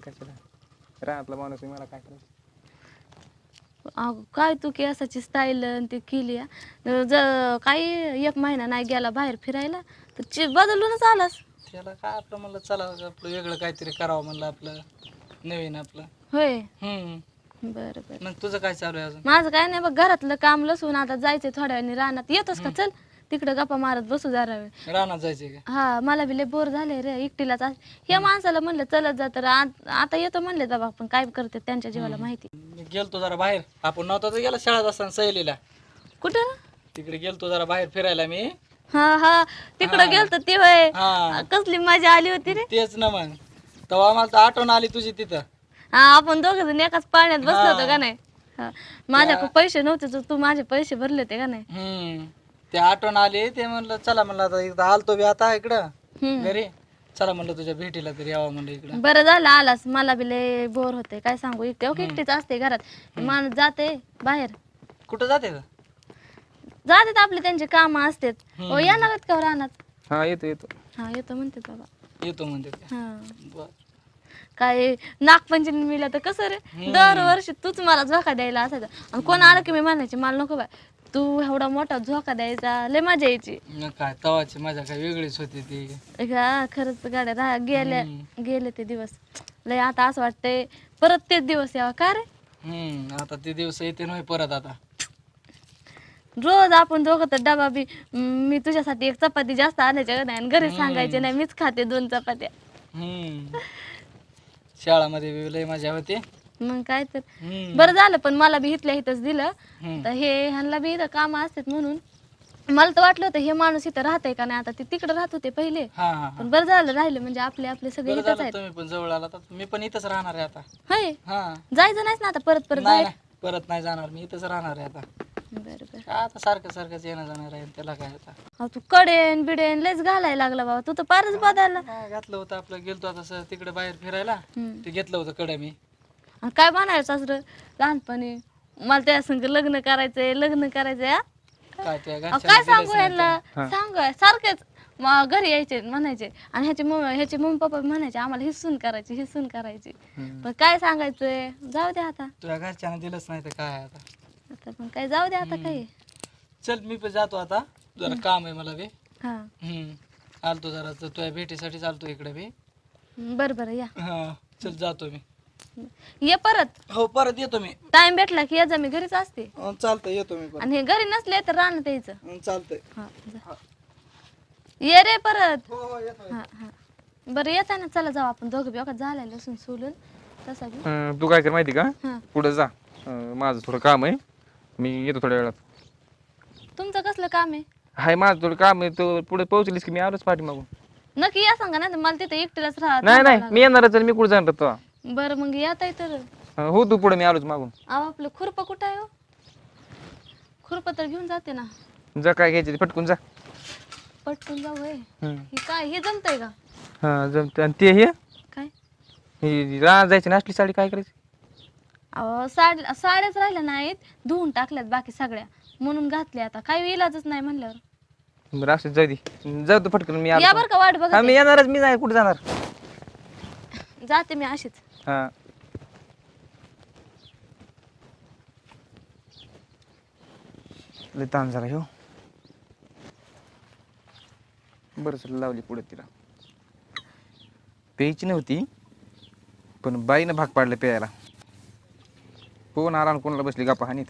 कशाला? रानातला माणूस आहे मला काय करायचं? अगं काय तू केसाची स्टाईल ते केली हा. ज काही एक महिना नाही गेला बाहेर फिरायला तर ची बदलूनच आलास. त्याला काय आपलं म्हणलं चला आपलं वेगळं काहीतरी करावं म्हणलं आपलं नवीन आपलं. होय? हम्म. बरं बरं. मग तुझं काय चालू आहे अजून? माझं काय नाही बघ घरातलं काम लसून आता जायचंय थोड्या वेळाने रानात. येतोस का? चल. तिकडे गप्पा मारत बसू जरा वेळ. रानात जायचंय का? हा मला बी लय बोर झाले रे एकटीलाच आज. या माणसाला म्हणलं चलत जा तर आत- येतो म्हणले तर पण काय करते त्यांच्या जीवाला माहिती. मी गेलतो जरा बाहेर. आपण नव्हता तर गेला शाळेत असताना सहलीला. कुठं? तिकडे गेलतो जरा बाहेर फिरायला मी. हा हा. तिकडं गेलत ते होय. हा. कसली मजा आली होती रे. तेच ना मग. तेव्हा आम्हाला तर आठवण आली तुझी तिथं. हा आपण दोघ जण एकाच पाण्यात बसलो होतो का नाही? हा. माझ्याकडे पैसे नव्हते तर तू माझे पैसे भरले होते का नाही? हम्म. ते आठवण आली ते म्हणलं चला म्हणलं आता एकदा आलतो बी आता इकडं हम्म. घरी. चला म्हणलं तुझ्या भेटीला तरी यावं म्हणलं इकडं. बरं झालं आलास. मला बी लय बोर होते काय सांगू? एकटे ओके एकटीच असते घरात. माणूस जाते बाहेर. कुठं जाते का जातात आपले त्यांचे काम असतात हो येणार आहेत का रानात? हा येतो येतो. हा येतो म्हणते बाबा. येतो म्हणते हा. बर. काय नागपंचमीला तर कसं रे? दरवर्षी तूच मला झोका द्यायला असायचा. आणि कोण आलं की मी म्हणायचे मला नको बाय. तू एवढा मोठा झोका द्यायचा लय मजा यायची. काय तवाची मजा काय वेगळीच होती ती. हा खरंच गाड्या राहा गेल्या गेले ते दिवस. लय आता असं वाटतंय परत तेच दिवस यावा का रे? हम्म आता ते दिवस येते नाही परत आता. रोज आपण दोघं तर डबा बी म, मी तुझ्यासाठी एक चपाती जास्त आणायच्या का नाही? आणि घरी सांगायचे नाही मीच खाते दोन चपात्या. हम्म. शाळामध्ये बी लय मजा होती. मग काय तर. हम्म. बरं झालं पण मला बी इथल्या इथंच दिलं. हम्म. तर हे ह्यांना बी इथं कामं असतात म्हणून. मला तर वाटलं होतं हे माणूस इथं राहतंय का नाही आता ते तिकडे राहत होते पहिले. हा हा हा. पण बरं झालं राहिले म्हणजे आपले आपले सगळे बरं इथंच झालं आहेत. तुम्ही पण जवळ आला तर मी पण इथंच राहणार आहे आता. होय? हा. जायचं नाहीच ना आता परत परत नाही बाहेर? नाही, परत नाही जाणार मी इथंच राहणार आहे आता. बरं बरं. काय आता सारखं सारखंच येणं जाणार आहे त्याला काय आता. अहो, तू कडेन बिडेन लयच घालायला लागला बाबा. तू तर पारच बदलला. घातलं होतं आपलं. गेलतो आता तिकडे बाहेर फिरायला. हम्म. ते घेतलं होतं कडे मी. आणि काय म्हणायचं सासरं? लहानपणी मला त्या संग लग्न करायचंय लग्न करायचंय हा? काय त्या अहो, घरच्यांनी काय दिलंच सांगू नाही यांना सांग सारखेच म- घरी यायचे म्हणायचे. आणि ह्याचे मम्मी ह्याचे मम्मी पप्पा म्हणायचे आम्हाला हिसून करायची हिसून करायची. पण काय सांगायचंय? जाऊ दे आता. तुझ्या घरच्यांना दिलंच नाही तर काय आता? आता पण काय जाऊ दे आता काही. चल मी पण जातो आता. जरा काम आहे मला बी. हा. हम्म. आलतो जरा तर तुझ्या भेटीसाठी चालतो इकडे बी. बरं बरं या. हा. चल जातो मी. ये परत. हो परत येतो मी. टाइम भेटला की या जा मी घरीच असते. अं, चालतंय येतो मी परत. आणि हे घरी नसले तर राहणं यायचं अं, चालतंय. हा जा. ये रे परत. हो हो येतो हा हा. बरं येत ना चला जाऊ आपण दोघं बी. झालाय लसूण सोलून. तसा बी. अं, तू काय कर माहिती का? हा. पुढे जा. अं, माझं थोडं काम आहे. मी येतो थोड्या वेळात. तुमचं कसलं काम आहे? हाय माझं थोडं काम आहे. तू पुढे पोहोचलीस की मी आलोच पाठीमागून. नक्की या सांगा ना मला तिथे एकटीलाच राहत नाही नाही. मी येणारच आहे, मी कुठे जाणार तो? बरं मग येत आहे तर. हो तू पुढे मी आलोच मागून. अहो आपलं खुरपं कुठं आहे हो? खुरपं तर घेऊन जाते ना. जा काय घ्यायचं पटकून जा. पटकून जाऊ हम्म. हे काय हे जमतंय का? हा जमतं आणि ते हे? काय? ही रानात जायची नासली साडी काय करायची? अहो साड साड्याच राहिल्या नाहीत. धुवून टाकल्यात बाकी सगळ्या. म्हणून घातल्या आता. काही इलाजच नाही म्हणल्यावर. बरं असं जाऊ दे. जाऊ तू पटकन मी या आलो बरं का वाट हा बघा मी येणारच मी नाही कुठे जाणार? जाते मी अशीच. हा. लय ताण झाला हो. बरं सर लावली पुढे तिला. प्यायची नव्हती पण बाईनं भाग पाडलं प्यायला. कोण आराम कोणाला बसली गप्पा हानीत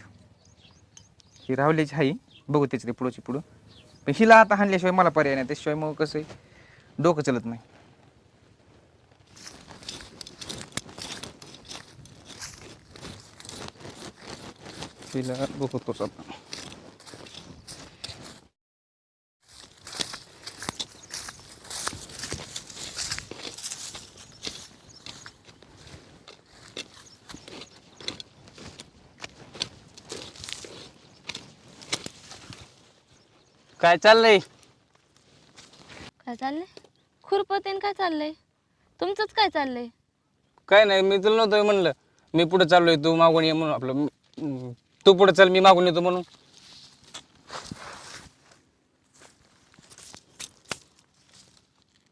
ही राहुल्याची हाई बघू त्याची पुढची पुढं. पण हिला आता हाणल्याशिवाय मला पर्याय नाही त्याशिवाय मग कसं डोकं चलत नाही. तिला बघतोच आता काय चाललंय? काय चाललंय? खुरपतेन काय चाललंय? तुमचंच काय चाललंय? काय नाही मी तुला नव्हतं म्हणलं. मी पुढे चाललोय तू मागून ये म्हणून आपलं तू पुढे चल मी मागून येतो म्हणून.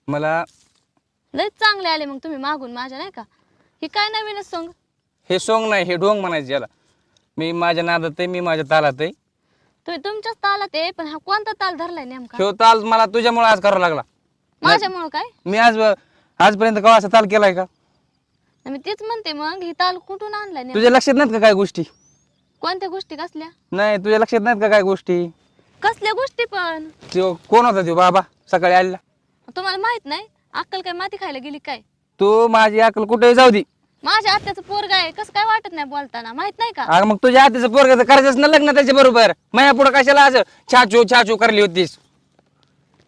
मला लयच चांगले आले मग तुम्ही मागून माझ्या नाही का? हे काय नवीनच सॉंग हे सोंग नाही हे ढोंग म्हणायचं याला. मी माझ्या नादात आहे मी माझ्या तालात आहे. तुम्ही तुमच्याच तालात आहे पण हा कोणता ताल धरलाय नेमका? ह्यो ताल मला तुझ्यामुळे आज करावा लागला. माझ्यामुळं काय? मी आज आजपर्यंत कवा असा ताल केलाय का? मी तेच म्हणते मग ही ताल कुठून आणलाय नेमका? तुझ्या लक्षात नाहीत का काय गोष्टी? कोणत्या गोष्टी कसल्या? नाही तुझ्या लक्षात नाहीत का काय गोष्टी? कसल्या गोष्टी पण? तो कोण होता तो बाबा? सकाळी आलेला. तुम्हाला माहीत नाही? अक्कल काय माती खायला गेली काय? तू माझी अकल कुठे जाऊ दे. माझ्या आत्याचं पोरग आहे कसं काय वाटत नाही बोलताना? माहीत नाही का? अगं मग तुझ्या हातीचं पोरग करायचंच ना लग्न त्याच्या बरोबर. माझ्या पुढे कशाला असं छाचू छाचू करली होतीस?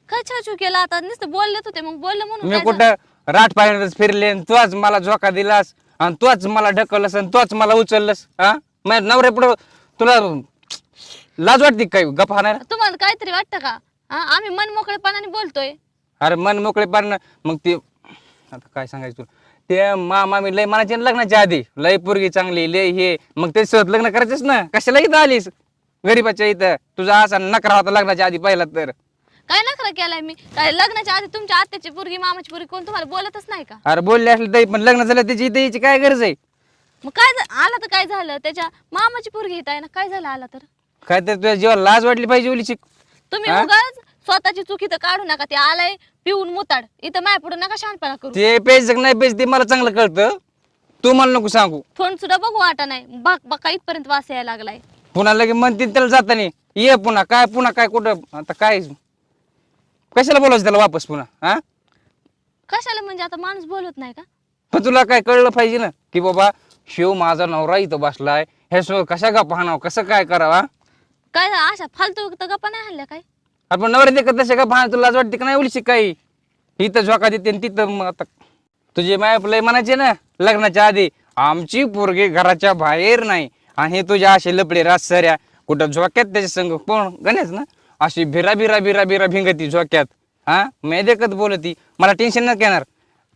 काय छाछू केला आता? नुसतं बोललेत होते मग बोललं म्हणून मी काय कुठं राट पाहिजे फिरले आणि तूच मला झोका दिलास आणि तूच मला ढकललंस आणि तूच मला उचललंस हा? माझ्या नवऱ्या पुढं तुला लाज वाटते काय गप्पा हाणायला? झालं? तुम्हाला काहीतरी वाटतं का? हा आम्ही मन मोकळेपणाने बोलतोय. अरे मन मोकळे पारणं मग ते आता काय सांगायचं तुला? ते मामा मी लय मनाचे ना लग्नाच्या आधी. लय पोरगी चांगली लय हे. मग त्याच्यासोबत लग्न करायचंच ना. कशाला इथं आलीस? गरीबाच्या इथं. तुझा असा नकार होता लग्नाच्या आधी पाहिला तर. काय नखरा केलाय मी? काय लग्नाच्या आधी तुमच्या आत्याची पोरगी मामाची पोरगी कोण तुम्हाला बोलतच नाही का? अरे बोलले असले तरी पण लग्न झालं त्याची इथं यायची काय गरज आहे? मग काय झा- आला तर काय झालं? त्याच्या मामाची पोरगी येत आहे ना काय झालं आला तर? काय तर तुझ्या जीवाला लाज वाटली पाहिजे ओलीची. तुम्ही हा? उगाच स्वतःची चुकी तर काढू नका ते आलाय पिऊन मुताड. इथं माय पुढे नका शानपणा करू. ते पेज नाही पेज ते मला चांगलं कळतं. तू मला नको सांगू. फोन सुद्धा बघू वाटा नाही. बाक बाका इथपर्यंत वास यायला लागलाय. पुन्हा लगे म्हणतील त्याला जाताना ये पुन्हा काय पुन्हा काय कुठं? आता काय? कशाला बोलायचं त्याला वापस पुन्हा हा? कशाला म्हणजे आता माणूस बोलत नाही का? पण तुला काय कळलं पाहिजे ना की बाबा शिव माझा नवरा इथं बसलाय. हे सो कशा का पाहणार कसं काय करावा काय? अशा फालतू तर गप्पा नाही हल्ल्या काय? आपण नवरा देखत तशा का पाहणार तुला लाज वाटते का नाही ओलीची काही? इथं झोका देते आणि तिथं मग आता तुझे माय लय म्हणायचे ना लग्नाच्या आधी आमची पोरगी घराच्या बाहेर नाही आणि हे तुझ्या असे लपडे राजसऱ्या कुठं झोक्यात त्याच्या संग कोण? गणेश ना? अशी भिरा भिरा भिरा भिरा भिंगती झोक्यात. हा? मी देखत बोलती. मला टेन्शन नाही येणार.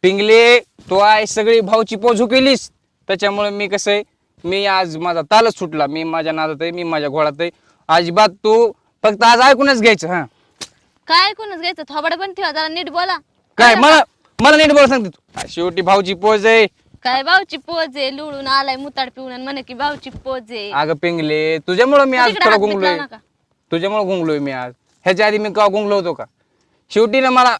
पिंगले तो आहे सगळी भाऊची पोझू केलीस. त्याच्यामुळे मी कसं आहे मी आज माझा तालच सुटला. मी माझ्या नादात आहे मी माझ्या घोडात आहे. अजिबात तू फक्त आज ऐकूनच घ्यायचं हा. काय ऐकूनच घ्यायचं? थोबड पण ठेवा जरा नीट बोला. काय मला मला नीट बोला सांगते तू. शेवटी भाऊची पोज आहे. काय भाऊची पोज आहे? लुळून आलाय मुताड पिऊन आणि म्हणे की भाऊची पोज आहे. अगं पिंगले तुझ्यामुळं मी आज तिकडे थोडं हात बीत गुंगलोय नका. तुझ्यामुळं गुंगलोय मी आज. ह्याच्या आधी मी का गुंगलो होतो का? शेवटी ना मला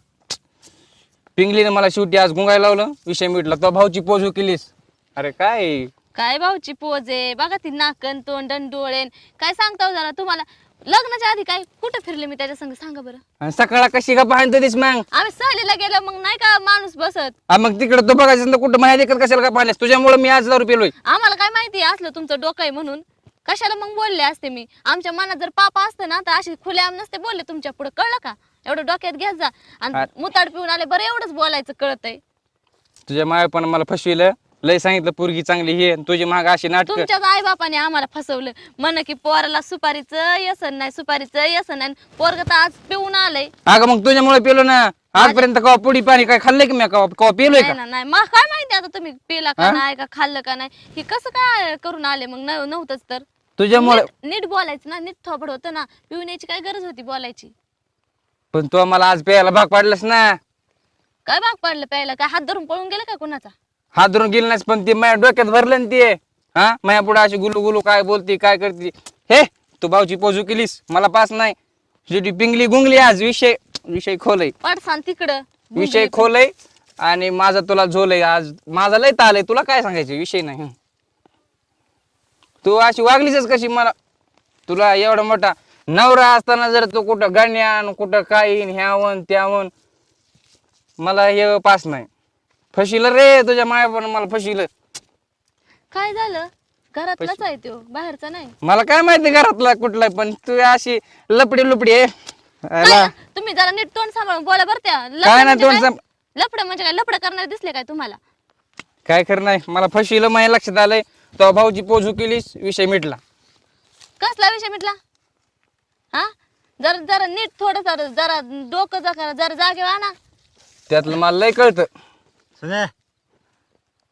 पिंगलीने मला शेवटी आज गुंगायला लावलं. विषय मिटला. तो भाऊची पोज केलीस अरे काय? काय भाऊची पोज आहे? बघा ती नाकन तोंडन डोळेन. काय सांगता हो जरा तुम्हाला? लग्नाच्या आधी काय? कुठं फिरले मी त्याच्या संग? सांगा बरं. आणि सकाळला कशी का पाहतो दिस मग? आम्ही सहलीला गेलो मग नाही का माणूस बसत? मग तिकडे तो बघायचं कुठं माहिती कशाला का पाहिल्यास तुझ्यामुळे मी आज दारू पेलोय. आम्हाला काय माहिती असलं तुमचं डोकं आहे म्हणून. कशाला मग बोलले असते मी? आमच्या मनात जर पापा असतं ना तर अशी खुलेआम नसते बोलले तुमच्यापुढे. कळलं का? एवढं डोक्यात घ्या जा. आणि मुताड पिऊन आले बरं एवढंच बोलायचं कळतंय. तुझ्या माय पण मला फसविलं. लय सांगितलं पोरगी चांगली हे तुझी माग अशी नाटक. तुमच्याच आई बापाने आम्हाला फसवलं. म्हण की पोराला सुपारीचं येसन नाही सुपारीचं येसन नाही पोरग तर आज पिऊन आलंय. अगं मग तुझ्यामुळे पेलो ना. आजपर्यंत कवा पुडी पाणी काय खाल्लंय की मी? कवा कवा पेलोय नाही का ना नाही. मग काय माहिती आता तुम्ही पिला का? नाही का खाल्लं का नाही? हे कसं काय करून आले मग? नव- नव्हतंच तर. तुझ्यामुळे नीट- नीट बोलायचं ना नीट थोबड होतं ना. पिऊन यायची काय गरज होती बोलायची? पण तू मला आज प्यायला भाग पाडलंस ना. काय भाग पडलं प्यायला? काय हात धरून पळून गेलं काय कुणाचा? हात धरून गेली नाहीस पण ती माझ्या डोक्यात भरलं ना ते. हा? माझ्या पुढे अशी गुलू गुलू काय बोलती काय करते. हे तू भाऊची पोजू केलीस मला पास नाही. शेवटी पिंगली गुंगली आज विषय विषय खोलय. पडसान तिकडं. विषय खोलय आणि माझा तुला झोलय आज. माझा लय तालय तुला काय सांगायचं विषय नाही. तू अशी वागलीच कशी मला. तुला एवढा मोठा नवरा असताना जर तू कुठं गाण्यान कुठं काही ह्यावन त्यावन मला हे पास नाही. फशील रे तुझ्या माया पण मला फशील. काय झालं? घरातलाच आहे तो बाहेरचा नाही. मला काय माहिती घरातला कुठला पण तू अशी लपडी लुपडी आहे. अला, ना? तुम्ही जरा नीट तोंड सांभाळून बोला बरं त्या. काय नाही तोंड सांभ- लफड म्हणजे काय? लफड करणारे दिसले काय तुम्हाला? काय खरं नाही मला फशील माझ्या लक्षात आलंय. तो भाऊची पोजू केलीस विषय मिटला. कसला विषय मिटला? हा? जरा जरा नीट थोडं जरा जरा डोकं जरा जरा जागेवर आणा. त्यातलं मला लय कळतं. सुने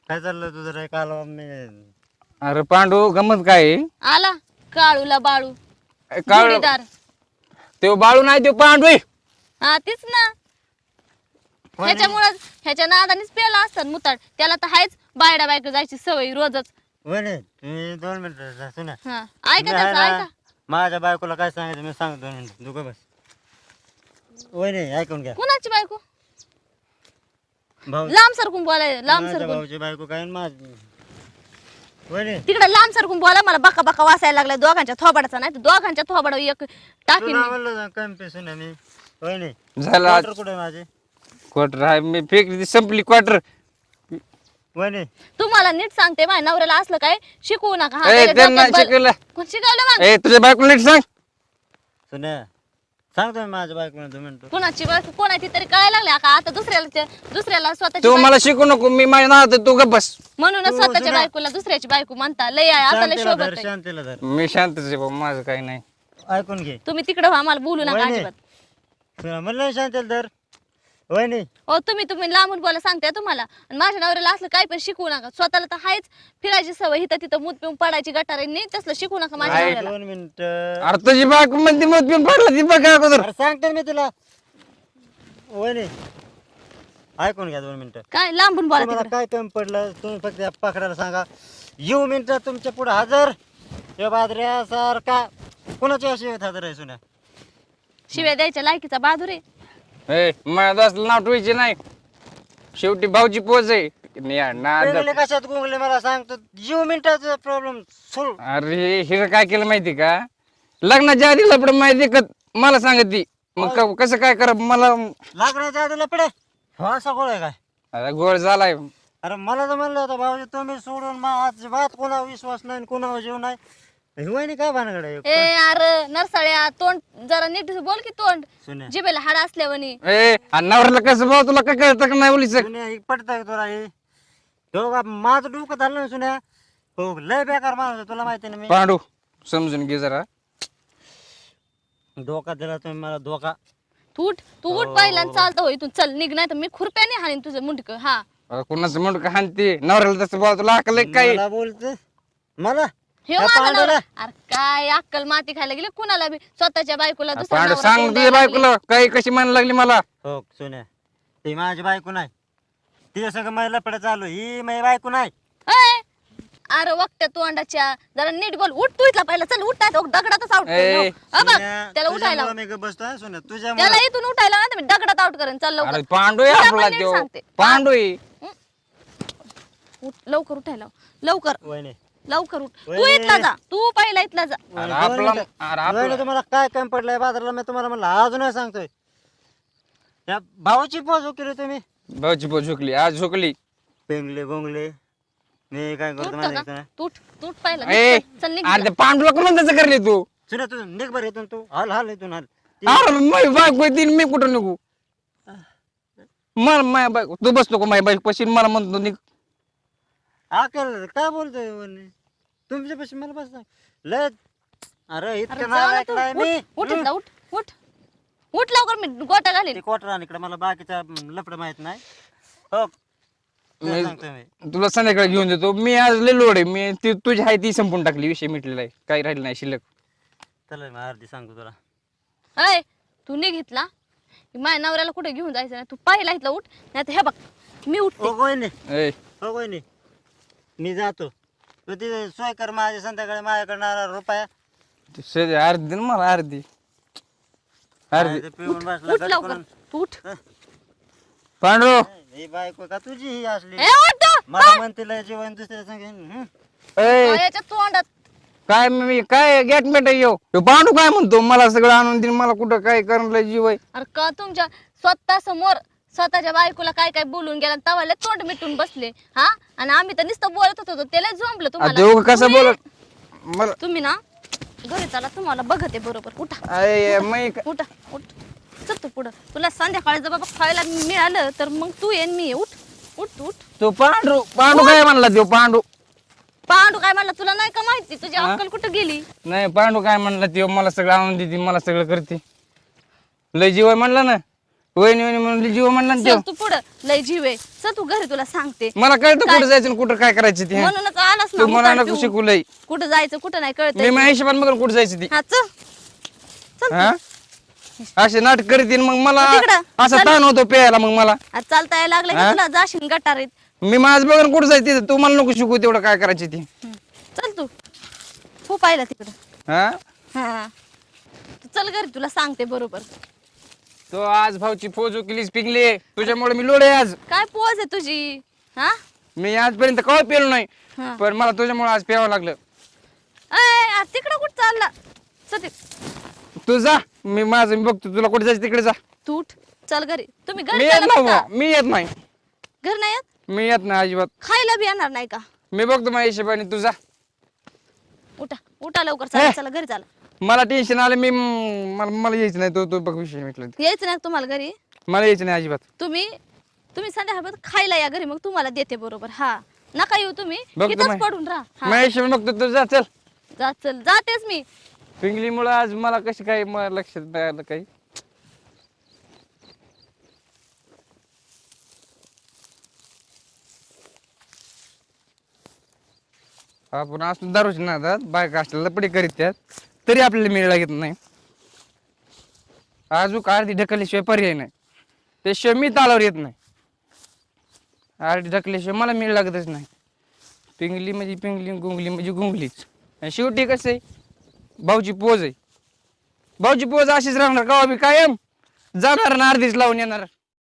काय चाललं तुझं रे काल मी? अरे पांडू गमत काय? आहे? आला. काळूला बाळू. काळ. जोडीदार तो बाळू नाही तो पांडू आहे. हा तीच ना. ह्याच्यामुळं ह्याच्या नादानेच पेला असतात मुताड. त्याला तर हायच बायडा बायको जायची सवय रोजच. तुम्ही दोन मिनिटं सुना. हा ऐका त्याचं माझ्या बायकोला काय सांगायचं मी सांगतो दोन मिनिटं. दुखं बस. ऐकून घ्या. कुणाची बायको? भाऊ. लांब सरकून बोलाय लांब माझ्या सरकून. भाऊची बायको काय आणि माझी? वहिनी तिकडे लांब बोला मला बका बका वासायला लागलाय दोघांच्या थोबाडाचा नाही तर दोघांच्या थोबाडा एक टाकीन तुला मी. म्हणलं कमी पे सुना मी. वहिनी झालं आज. क्वार्टर कुठे माझे? क्वार्टर आहे मी फेकली संपली क्वार्टर वहिनी तुम्हाला नीट सांगते माझ्या नवऱ्याला असलं काय शिकवू नका. हा, ए त्याच्या त्यांना डोक्यात बल- शिकवलं. कोण शिकवलं मग? ए तुझ्या बायकोला नीट सांग. सुना सांगतो मी माझ्या बायकोला दोन मिनिटं कुणाची बायको कोण आहे ती तरी कळायला लागले. का आता दुसऱ्याला दुसऱ्याला स्वतःची तू मला शिकू नको मी माझ्या नावात तू गप बस. म्हणूनच तू स्वतःच्या बायकोला दुसऱ्याची बायको म्हणता. लय आहे आता लय शांतीला धर शोभत आहे. शांतीला धर. मी शांतच आहे बाबा माझं काही नाही. ऐकून घे. तुम्ही तिकडे व्हा मला बोलू नका वहिनी. अजिबात. सुना म्हणलं ना शांतीला धर. वहिनी. हो तुम्ही तुम्ही लांबून बोला सांगते तुम्हाला. आणि माझ्या नवऱ्याला असलं काही पण शिकवू नका. स्वतःला तर हायच फिरायची सवय इथं तिथं मूत पिऊन पडायची गटारांनी तसलं शिकू नका माझ्या आहे. नवऱ्याला. दोन मिनिटं. अरे तुझी बायको म्हणते मग पिऊन पडला ती बघ अगोदर. अरे सांगतो मी तुला. वहिनी ऐकून घ्या दोन मिनिटं. काय लांबून बोला तुम्हाला तिकडे. काय कमी पडलं तुम्ही फक्त या पाकडाला सांगा. येऊ मिनिटं तुमच्यापुढे हजर. हे बाजऱ्या सारखा कुणाच्या अशी हजर आहे सुना शिव्या द्यायच्या लायकीचा बहादूर आहे. ए माझ्या दोस्ताला नाव ठेवायचे नाही. शेवटी भाऊची पोच आहे. नाद पेंगले कशात गुंगले मला सांगतो येऊ मिनिटाचा प्रॉब्लेम सोड अरे हिरं काय केलं माहिती का? लग्नाच्या आधी लपड माहिती का? मला सांगत ती. मग क- कसं काय करा मला लागण्याच्या आधीला पडे हा असा गोळ आहे काय? आता गोळ झालाय. अरे मला तर म्हणलं होतं भाऊजी तुम्ही सोडून माझी बात कोणावर विश्वास नाही आणि कोणावर जीव नाही. ही वहिनी काय भानगड आहे? ए यार नरसाळ्या तोंड जरा नीट बोल की तोंड. सुन्या. जिबेला हाड असल्यावानी ए आणि नवऱ्याला कसं भाऊ तुला काय कळतं का नाही बोलीच सुन्या ही पटत तुला हे? का माझं डोकं धरलं ना सुन्या. हो लय बेकार माणूस आहे, तुला माहिती ना मी. पांडू समजून घे जरा. धोका दिला तुम्ही मला धोका. तू उठ तू उठ पहिला आणि चालतं हो इथून. चल निघ नाही तर मी खुरप्याने हाणीन तुझं मुंडक. हा. कुणाचं म्हणून का हाणते? नवऱ्याला तसं भाऊ तुला अकल काय? मला बोलते मला? हे त्या माझा पांडूला? नवरा. अरे काय अक्कल माती खायला गेले कुणाला बी? स्वतःच्या बायकोला दुसरा पांडू नवरा सांग करून तुझ्या द्यायला लागले. बायकोला काही कशी म्हणायला लागली मला? हो सुन्या. ती माझी बायको नाही. तिच्या सगळं मला लपडं चालू ही माझी बायको नाही. अरे वक्त्या तोंडाच्या जरा नीट बोल. उठ तू इथला पहिला चल उठ नाही तर दगडातच आउट ए, बघ सुन्या, त्याला उठायला तुझ्यामुळं मी गप्प बसतोय सुन्या. त्याला इथून उठायला ना तर मी दगडात आउट करेन. चल अरे लवकर. पांडू आहे तुला आपला पण नीट त्यो सांगते. पांडू आहे उठ, लवकर उठायला लवकर. वहिनी. लवकर उठ. तू. इथला जा. तू पहिला इथला जा. अरे दोन आपला मिनिटं. अरे वहिनी, आपला तुम्हाला काय कमी पडलंय? बाजारला मी तुम्हाला म्हणलं अजूनही सांगतोय. त्या भावाची पोच केली तुम्ही. भाऊची पोच झुकली आज झुकली पेंगले बोंगले. मी काय करतो माहिती आहे का? पहिला. ए चल, निघ. अरे पांडूला त्याचं करले तू. सुन्या तू निघ बरं इथून तू. हाल हाल इथून हाल. ती- अरे माझी बायको मी कुठं निघू? मला माझ्या बायको तू बसतो का माझ्या बाईक पशी. मला म्हणतो निघ. अकेल काय बोलतोय वहिनी तुमच्यापाशी मला बस लय अरे अरे इतकं जा नाव ना तू. ऐकलंय मी? उठ, उठ उठ उठ. उठ लवकर मी गोटा घालीन. ते आणि इकडे मला बाकीचा लपड माहीत नाही. हो. तुला मी- सांगतोय मी? तुला संध्याकाळी घेऊन देतो. मी आज लय लोड आहे. मी ती तुझी आहे ती संपून टाकली विषय मिटलेला आहे. काही राहिलं नाही शिल्लक. चला मी अर्धी सांगतो तुला. अय तू निघ इथला. माझ्या नवऱ्याला कुठे घेऊन जायचं नाही. तू पहिला इथला उठ. नाही हे बघ मी उठते. हो वहिनी ए. हो मी जातो. तू तिथे सोय कर माझ्या संध्याकाळी माझ्याकडे आला रुपया. ते सध्या अर्धी दे ना मला अर्धी अर्धी ते पिऊन बसला उठ लवकर. पांडू! ही बायको का तुझी ही असली? उठ. मला म्हणते लय जीवन दुसऱ्या सांगेन ए! याच्या तोंडात. काय मी काय गॅट मेट येऊ ह्यो पांडू काय म्हणतो? मला सगळं आणून देईन मला कुठं काय करणार जीव आहे. अरे का तुमच्या स्वतः समोर स्वतःच्या बायकोला काय काय बोलून गेला तवाले तोंड मिटून बसले. हा? आणि आम्ही तर नुसतं बोलत होतो त्याला झोंबलं तुम्हाला. कसं बोलत? मला तुम्ही ना घरी चला तुम्हाला बघते बरोबर. उठा. मी उठा. उठ. चल तू पुढं. तुला संध्याकाळी जर बाबा खायला मिळालं तर मग तू येईन मी ये. उठ. उठ उठ. तो पांडू पांडू काय म्हणला तो पांडू? पांडू काय म्हणला? तुला नाही का माहिती? तुझी अक्कल कुठं गेली? नाही पांडू काय म्हणला तो मला सगळं आणून देते मला सगळं करते. लय जीव आहे म्हणला ना. वहिनी वहिनी म्हणून जीव म्हणला ना चल त्यो. तू पुढं लय जीव आहे. चल तू घरी तुला सांगते. मला कळतं कुठं जायचं आणि कुठं काय करायचं ते. म्हणूनच आलास तू ना मला नको. शिकू लय कुठं जायचं कुठं नाही कळत मी माझ्या हिशोबाने बघ कुठं जायचं ती? हा चल. चल हा? असे नाटक करते मग मला तिकडं, असा चल. ताण होतो प्यायला मग मला. आज चालता यायला लागलं हा? की तुला जाशील गटारीत. मी माझं बघून कुठं जायचं तिथं? तू मला नको शिकू तेवढं काय करायचं ते. चल तू. हो पाहिला तिकडं. हा? हा. तू चल घरी तुला सांगते बरोबर. तो आज भाऊची फौज केलीच पिकली तुझ्यामुळे मी लोडे आज. काय पोज आहे तुझी? हा? मी आजपर्यंत कवा पेलो नाही. पण मला तुझ्यामुळे आज प्यावं लागलं. तिकडं कुठं चालला? सती. तू जा मी माझं मी बघतो तुला कुठे जायचं तिकडे जा. तू उठ चल घरी. तुम्ही मी घरी येत नाही. मी येत नाही. घर नाही येत? मी येत नाही अजिबात. खायला बी येणार नाही का? मी बघतो माझ्या हिशोबाने तू जा. उठा उठा लवकर चला हे. चला घरी चला. मला टेन्शन आलं मी म- मला मला यायचं नाही. तो तो बघ विषय म्हटलं. यायचं नाही तुम्हाला घरी? मला यायचं नाही अजिबात. तुम्ही तुम्ही संध्याकाळ खायला या घरी मग तुम्हाला देते बरोबर. हा. नका येऊ तुम्ही. बघतो इथंच मी. पडून राहा. हा. बघतो तू जा चल. जा चल. जातेच मी. पिंगलीमुळे आज मला कशी काय मला लक्षात नाही आलं काही. आपण असं दारूच ना आता बायका असल्या लपडी करीत त्यात तरी आपल्याला मिळ लागत नाही. अजून अर्धी ढकलल्याशिवाय पर्याय नाही. त्याशिवाय मी तालावर येत नाही. अर्धी ढकलल्याशिवाय मला मिळ लागतच नाही. पिंगली म्हणजे पिंगली गुंगली म्हणजे गुंगलीच. आणि शेवटी कसं आहे? भाऊची पोज आहे. भाऊची पोज अशीच राहणार का? बी कायम जाणार ना अर्धीच लावून येणार.